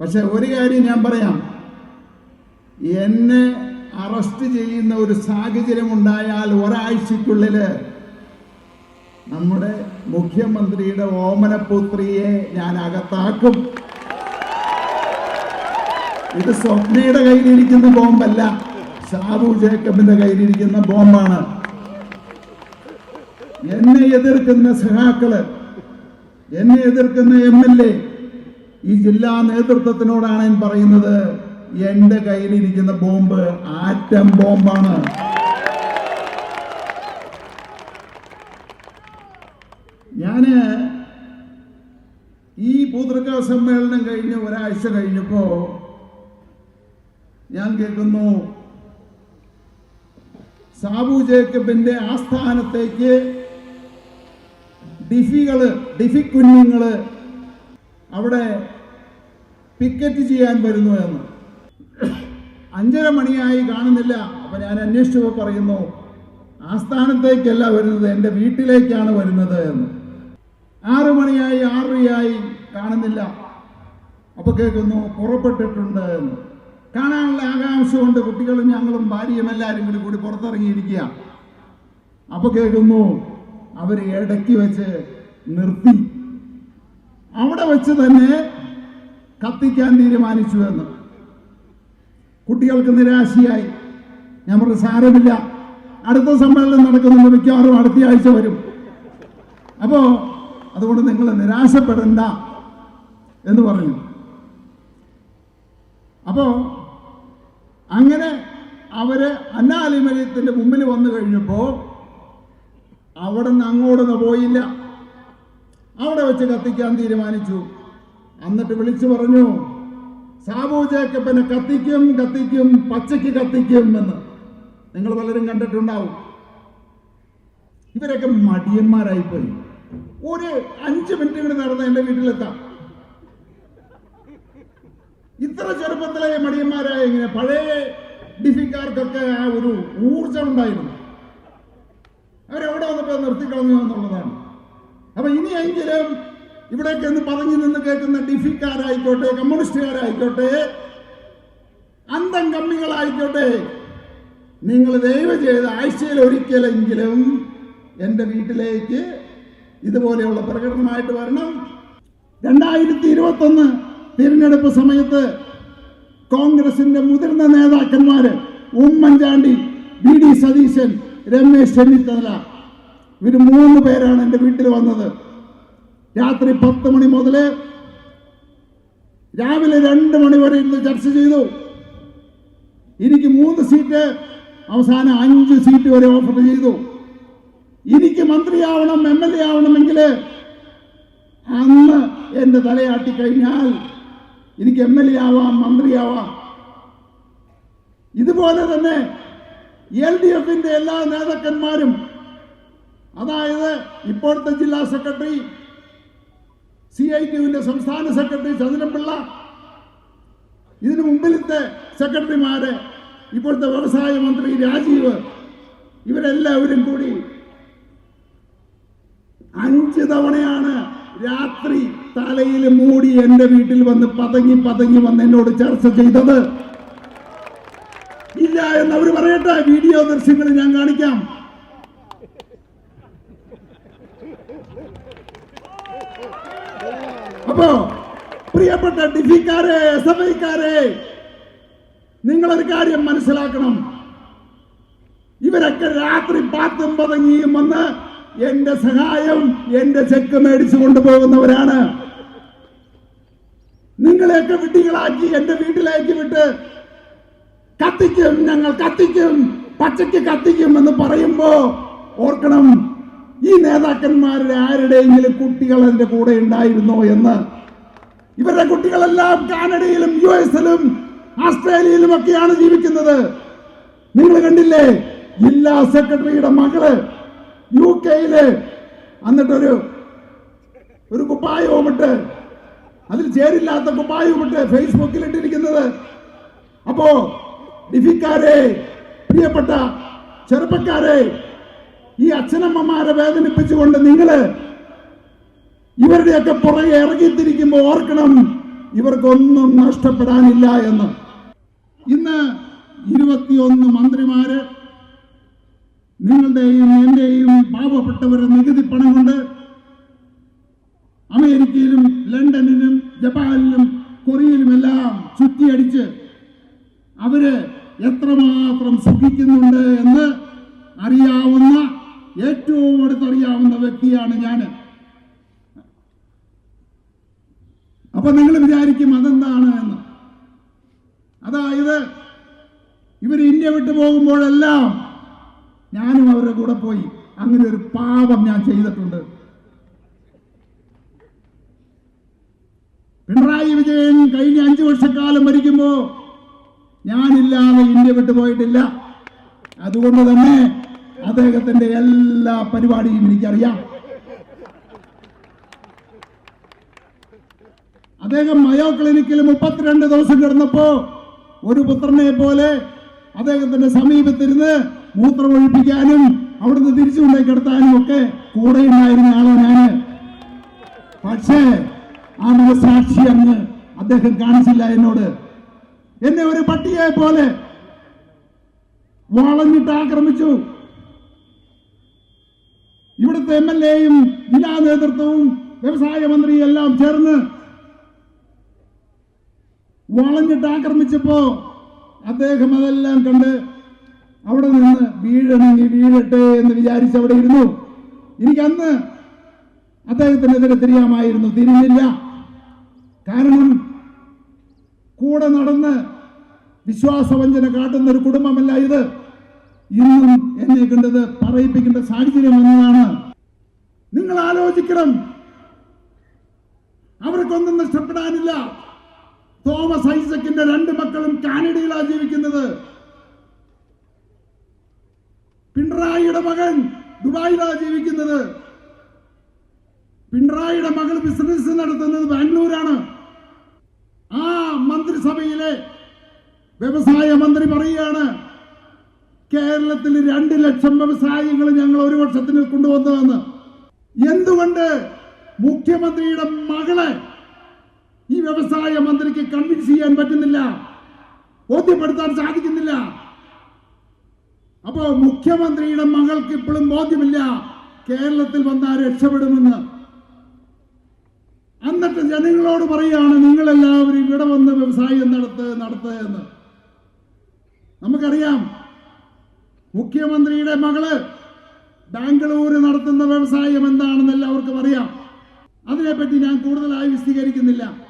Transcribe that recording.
പക്ഷെ ഒരു കാര്യം ഞാൻ പറയാം. എന്നെ അറസ്റ്റ് ചെയ്യുന്ന ഒരു സാഹചര്യം ഉണ്ടായാൽ ഒരാഴ്ചക്കുള്ളിൽ നമ്മുടെ മുഖ്യമന്ത്രിയുടെ ഓമനപുത്രിയെ ഞാൻ അകത്താക്കും. ഇത് സ്വപ്നയുടെ കയ്യിലിരിക്കുന്ന ബോംബല്ല. ഷാബു ജേക്കബിന്റെ കയ്യിലിരിക്കുന്ന ബോംബാണ്. എന്നെ എതിർക്കുന്ന സഹാക്കൾ എന്നെ എതിർക്കുന്ന എം എൽ എ ഈ ജില്ലാ നേതൃത്വത്തിനോടാണ് ഞാൻ പറയുന്നത്. എന്റെ കയ്യിലിരിക്കുന്ന ബോംബ് ആറ്റം ബോംബാണ്. ഞാൻ ഈ പൂതൃക സമ്മേളനം കഴിഞ്ഞ് ഒരാഴ്ച കഴിഞ്ഞപ്പോ ഞാൻ കേൾക്കുന്നു സാബു ജേക്കബിന്റെ ആസ്ഥാനത്തേക്ക് ഡിഫികൾ ഡിഫി കുഞ്ഞുങ്ങൾ അവിടെ പിക്കറ്റ് ചെയ്യാൻ വരുന്നു എന്ന്. അഞ്ചര മണിയായി കാണുന്നില്ല. അപ്പൊ ഞാൻ അന്വേഷിച്ചപ്പോൾ പറയുന്നു ആസ്ഥാനത്തേക്കല്ല വരുന്നത് എന്റെ വീട്ടിലേക്കാണ് വരുന്നത് എന്ന്. ആറു മണിയായി ആറരയായി കാണുന്നില്ല. അപ്പൊ കേൾക്കുന്നു പുറപ്പെട്ടിട്ടുണ്ട് എന്ന്. കാണാനുള്ള ആകാംക്ഷ കൊണ്ട് കുട്ടികളും ഞങ്ങളും ഭാര്യയും എല്ലാവരും കൂടി കൂടി പുറത്തിറങ്ങിയിരിക്കുക അപ്പോൾ കേൾക്കുന്നു അവർ ഇടയ്ക്ക് വെച്ച് നിർത്തി. അവിടെ വെച്ച് തന്നെ കത്തിക്കാൻ തീരുമാനിച്ചു എന്ന്. കുട്ടികൾക്ക് നിരാശയായി. ഞാൻ പറഞ്ഞു സാരമില്ല. അടുത്ത സമ്മേളനം നടക്കുന്നുണ്ട് മിക്കവാറും അടുത്ത ആഴ്ച വരും. അപ്പോ അതുകൊണ്ട് നിങ്ങൾ നിരാശപ്പെടണ്ട എന്ന് പറഞ്ഞു. അപ്പോ അങ്ങനെ അവർ അന്നാലിമലയത്തിന്റെ മുമ്പിൽ വന്നു കഴിഞ്ഞപ്പോ അവിടെ നിന്ന് അങ്ങോട്ടൊന്ന് പോയില്ല. അവിടെ വെച്ച് കത്തിക്കാൻ തീരുമാനിച്ചു. എന്നിട്ട് വിളിച്ചു പറഞ്ഞു സാബു ജേക്കബിനെ കത്തിക്കും കത്തിക്കും പച്ചയ്ക്ക് കത്തിക്കും എന്ന്. നിങ്ങൾ പലരും കണ്ടിട്ടുണ്ടാവും. ഇവരൊക്കെ മടിയന്മാരായിപ്പോയി. ഒരു അഞ്ച് മിനിറ്റ് കൂടി നടന്ന് എന്റെ വീട്ടിലെത്താം. ഇത്ര ചെറുപ്പത്തിലെ മടിയന്മാരായ ഇങ്ങനെ പഴയ ഡിഫിക്കാർക്കൊക്കെ ആ ഒരു ഊർജം ഉണ്ടായിരുന്നു. അവരെവിടെ വന്നപ്പോ നിർത്തിക്കളഞ്ഞു എന്നുള്ളതാണ്. അപ്പൊ ഇനിയെങ്കിലും ഇവിടേക്ക് എന്ന് പറഞ്ഞു നിന്ന് കേൾക്കുന്ന ഡിഫിക്കാരായിക്കോട്ടെ കമ്മ്യൂണിസ്റ്റുകാരായിക്കോട്ടെ അന്തം കമ്മികളായിക്കോട്ടെ നിങ്ങൾ ദയവ് ചെയ്ത് ആഴ്ചയിൽ ഒരിക്കലെങ്കിലും എന്റെ വീട്ടിലേക്ക് ഇതുപോലെയുള്ള പ്രകടനമായിട്ട് വരണം. രണ്ടായിരത്തി ഇരുപത്തൊന്ന് തിരഞ്ഞെടുപ്പ് സമയത്ത് കോൺഗ്രസിന്റെ മുതിർന്ന നേതാക്കന്മാര് ഉമ്മൻചാണ്ടി വി ഡി സതീശൻ രമേശ് ചെന്നിത്തല ഇവർ മൂന്ന് പേരാണ് എന്റെ വീട്ടിൽ വന്നത്. രാത്രി പത്ത് മണി മുതൽ രാവിലെ രണ്ട് മണി വരെ ഇരുന്ന് ചർച്ച ചെയ്തു. എനിക്ക് മൂന്ന് സീറ്റ് അവസാനം അഞ്ച് സീറ്റ് വരെ ഓഫർ ചെയ്തു. എനിക്ക് മന്ത്രിയാവണം എം എൽ എ ആവണമെങ്കിൽ അന്ന് എന്റെ തലയാട്ടി കഴിഞ്ഞാൽ എനിക്ക് എം എൽ എ ആവാം മന്ത്രിയാവാം ഇതുപോലെ തന്നെ എൽ ഡി എഫിന്റെ എല്ലാ നേതാക്കന്മാരും അതായത് ഇപ്പോഴത്തെ ജില്ലാ സെക്രട്ടറി സി ഐ ടിയുവിന്റെ സംസ്ഥാന സെക്രട്ടറി ചന്ദ്രൻപിള്ള ഇതിനു മുമ്പിലത്തെ സെക്രട്ടറിമാര് ഇപ്പോഴത്തെ വ്യവസായ മന്ത്രി രാജീവ് ഇവരെല്ലാവരും കൂടി അഞ്ച് തവണയാണ് രാത്രി തലയിൽ മൂടി എന്റെ വീട്ടിൽ വന്ന് പതങ്ങി പതങ്ങി വന്ന് എന്നോട് ചർച്ച ചെയ്തത്. ഇല്ല എന്ന് അവർ പറയട്ടെ വീഡിയോ ദൃശ്യങ്ങൾ ഞാൻ കാണിക്കാം. അപ്പോ പ്രിയപ്പെട്ട ഡിഫിക്കാരെ എസ് എഫ് ഐക്കാരെ നിങ്ങളൊരു കാര്യം മനസ്സിലാക്കണം. ഇവരൊക്കെ രാത്രി പാത്തും പതങ്ങിയും വന്ന് എന്റെ സഹായം എന്റെ ചെക്ക് മേടിച്ചു കൊണ്ടുപോകുന്നവരാണ്. നിങ്ങളെയൊക്കെ വിട്ടികളാക്കി എന്റെ വീട്ടിലേക്ക് വിട്ട് കത്തിക്കും ഞങ്ങൾ കത്തിക്കും പച്ചയ്ക്ക് കത്തിക്കും എന്ന് പറയുമ്പോ ഓർക്കണം. ഈ നേതാക്കന്മാരുടെ ആരുടെയെങ്കിലും കുട്ടികൾ എന്റെ കൂടെ ഉണ്ടായിരുന്നോ എന്ന്? ഇവരുടെ കുട്ടികളെല്ലാം കാനഡയിലും യു എസിലും ആസ്ട്രേലിയയിലും ഒക്കെയാണ് ജീവിക്കുന്നത്. നിങ്ങൾ കണ്ടില്ലേ? ജില്ലാ സെക്രട്ടറിയുടെ മകൾ യു കെയിൽ എന്നിട്ടൊരു ഒരു കുപ്പായവും ഇട്ട് അതിൽ ചേരില്ലാത്ത കുപ്പായവും ഇട്ട് ഫേസ്ബുക്കിൽ ഇട്ടിരിക്കുന്നത് അപ്പോ ഡിഫിക്കാരെ പ്രിയപ്പെട്ട ചെറുപ്പക്കാരെ ഈ അച്ഛനമ്മമാരെ വേദനിപ്പിച്ചുകൊണ്ട് നിങ്ങൾ ഇവരുടെയൊക്കെ പുറകെ ഇറങ്ങിത്തിരിക്കുമ്പോൾ ഓർക്കണം ഇവർക്കൊന്നും നഷ്ടപ്പെടാനില്ല എന്ന്. ഇന്ന് ഇരുപത്തിയൊന്ന് മന്ത്രിമാര് നിങ്ങളുടെയും എന്റെയും പാവപ്പെട്ടവരെ നികുതി പണം കൊണ്ട് അമേരിക്കയിലും ലണ്ടനിലും ജപ്പാനിലും കൊറിയയിലുമെല്ലാം ചുറ്റിയടിച്ച് അവർ എത്രമാത്രം സുഖിക്കുന്നുണ്ട് എന്ന് അറിയാവുന്ന ഏറ്റവും അടുത്തറിയാവുന്ന വ്യക്തിയാണ് ഞാൻ അപ്പൊ നിങ്ങൾ വിചാരിക്കും അതെന്താണ് എന്ന്. അതായത് ഇവർ ഇന്ത്യ വിട്ടു പോകുമ്പോഴെല്ലാം ഞാനും അവരുടെ കൂടെ പോയി. അങ്ങനെ ഒരു പാപം ഞാൻ ചെയ്തിട്ടുണ്ട്. പിണറായി വിജയൻ കഴിഞ്ഞ അഞ്ചു വർഷക്കാലം ഭരിക്കുമ്പോ ഞാനില്ലാതെ ഇന്ത്യ വിട്ടു പോയിട്ടില്ല. അതുകൊണ്ട് തന്നെ അദ്ദേഹത്തിന്റെ എല്ലാ പരിപാടിയും എനിക്കറിയാം. അദ്ദേഹം മയോ ക്ലിനിക്കിൽ മുപ്പത്തിരണ്ട് ദിവസം കിടന്നപ്പോ ഒരു പുത്രനെ പോലെ അദ്ദേഹത്തിന്റെ സമീപത്തിരുന്ന് മൂത്രമൊഴിപ്പിക്കാനും അവിടുന്ന് തിരിച്ചു കൊണ്ടേ കിടത്താനും ഒക്കെ കൂടെ ഉണ്ടായിരുന്ന ആളാണ് ഞാൻ. പക്ഷേ ആ മനസാക്ഷി അങ്ങ് അദ്ദേഹം കാണിച്ചില്ല എന്നോട്. എന്നെ ഒരു പട്ടിയെ പോലെ വളഞ്ഞിട്ട് ആക്രമിച്ചു. ഇവിടുത്തെ എം എൽ എയും ജില്ലാ നേതൃത്വവും വ്യവസായ മന്ത്രിയും എല്ലാം ചേർന്ന് വളഞ്ഞിട്ട് ആക്രമിച്ചപ്പോ അദ്ദേഹം അതെല്ലാം കണ്ട് അവിടെ നിന്ന് വീഴണമെങ്കിൽ വീഴട്ടെ എന്ന് വിചാരിച്ച് അവിടെ ഇരുന്നു. എനിക്ക് അന്ന് അദ്ദേഹത്തിനെതിരെ തിരിയാമായിരുന്നു. തിരിഞ്ഞില്ല. കാരണം കൂടെ നടന്ന് വിശ്വാസവഞ്ചന കാട്ടുന്ന ഒരു കുടുംബമല്ല ഇത്. ഇന്നും എന്നെ കണ്ടത് പറയിപ്പിക്കേണ്ട സാഹചര്യം എന്നതാണ് നിങ്ങൾ ആലോചിക്കണം. അവർക്കൊന്നും നഷ്ടപ്പെടാനില്ല. തോമസ് ഐസക്കിന്റെ രണ്ട് മക്കളും കാനഡയിലാണ് ജീവിക്കുന്നത്. പിണറായിയുടെ മകൻ ദുബായിലാണ് ജീവിക്കുന്നത്. പിണറായിയുടെ മകൾ ബിസിനസ് നടത്തുന്നത് ബാംഗ്ലൂരാണ്. ആ മന്ത്രിസഭയിലെ വ്യവസായ മന്ത്രി പറയുകയാണ് കേരളത്തിൽ രണ്ട് ലക്ഷം വ്യവസായികൾ ഞങ്ങൾ ഒരു വർഷത്തിന് കൊണ്ടുവന്നതെന്ന്. എന്തുകൊണ്ട് മുഖ്യമന്ത്രിയുടെ മകളെ ഈ വ്യവസായ മന്ത്രിക്ക് കൺവിൻസ് ചെയ്യാൻ പറ്റുന്നില്ല? ബോധ്യപ്പെടുത്താൻ സാധിക്കുന്നില്ല. അപ്പോ മുഖ്യമന്ത്രിയുടെ മകൾക്ക് ഇപ്പോഴും ബോധ്യമില്ല കേരളത്തിൽ വന്നാൽ രക്ഷപ്പെടുമെന്ന്. എന്നിട്ട് ജനങ്ങളോട് പറയുകയാണ് നിങ്ങളെല്ലാവരും ഇവിടെ വന്ന് വ്യവസായം നടത്ത് നടത്തുക എന്ന്. നമുക്കറിയാം മുഖ്യമന്ത്രിയുടെ മകൾ ബാംഗ്ലൂര് നടത്തുന്ന വ്യവസായം എന്താണെന്ന് എല്ലാവർക്കും അറിയാം. അതിനെപ്പറ്റി ഞാൻ കൂടുതലായി വിശദീകരിക്കുന്നില്ല.